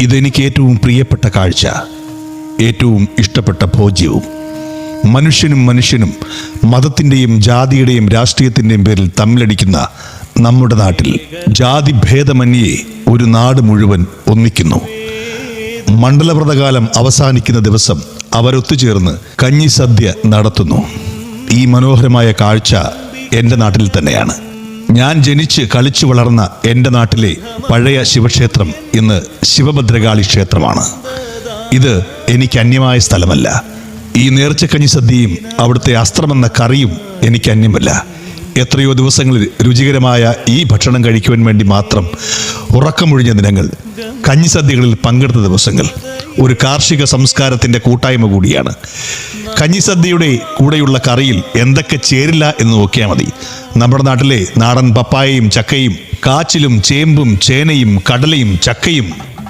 ഇതെനിക്ക് ഏറ്റവും പ്രിയപ്പെട്ട കാഴ്ച ഏറ്റവും ഇഷ്ടപ്പെട്ട ഭോജ്യവും. മനുഷ്യനും മനുഷ്യനും മതത്തിന്റെയും ജാതിയുടെയും രാഷ്ട്രീയത്തിന്റെയും പേരിൽ തമ്മിലടിക്കുന്ന നമ്മുടെ നാട്ടിൽ ജാതി ഭേദമന്യേ ഒരു നാട് മുഴുവൻ ഒന്നിക്കുന്നു. മണ്ഡലവ്രതകാലം അവസാനിക്കുന്ന ദിവസം അവരൊത്തുചേർന്ന് കഞ്ഞി സദ്യ നടത്തുന്നു. ഈ മനോഹരമായ കാഴ്ച എന്റെ നാട്ടിൽ തന്നെയാണ്. ഞാൻ ജനിച്ച് കളിച്ചു വളർന്ന എന്റെ നാട്ടിലെ പഴയ ശിവക്ഷേത്രം ഇന്ന് ശിവഭദ്രകാളി ക്ഷേത്രമാണ്. ഇത് എനിക്ക് അന്യമായ സ്ഥലമല്ല. ഈ നേർച്ചക്കഞ്ഞി സദ്യയും അവിടുത്തെ അസ്ത്രമെന്ന കറിയും എനിക്ക് അന്യമല്ല. എത്രയോ ദിവസങ്ങളിൽ രുചികരമായ ഈ ഭക്ഷണം കഴിക്കുവാൻ വേണ്ടി മാത്രം ഉറക്കമൊഴിഞ്ഞ ദിനങ്ങൾ കഞ്ഞിസദ്യകളിൽ പങ്കെടുത്ത ദിവസങ്ങൾ ഒരു കാർഷിക സംസ്കാരത്തിന്റെ കൂട്ടായ്മ കൂടിയാണ്. കഞ്ഞിസദ്യയുടെ കൂടെയുള്ള കറിയിൽ എന്തൊക്കെ ചേരില്ല എന്ന് നോക്കിയാൽ മതി. നമ്മുടെ നാട്ടിലെ നാടൻ പപ്പായയും ചക്കയും കാച്ചിലും ചേമ്പും ചേനയും കടലയും ചക്കയും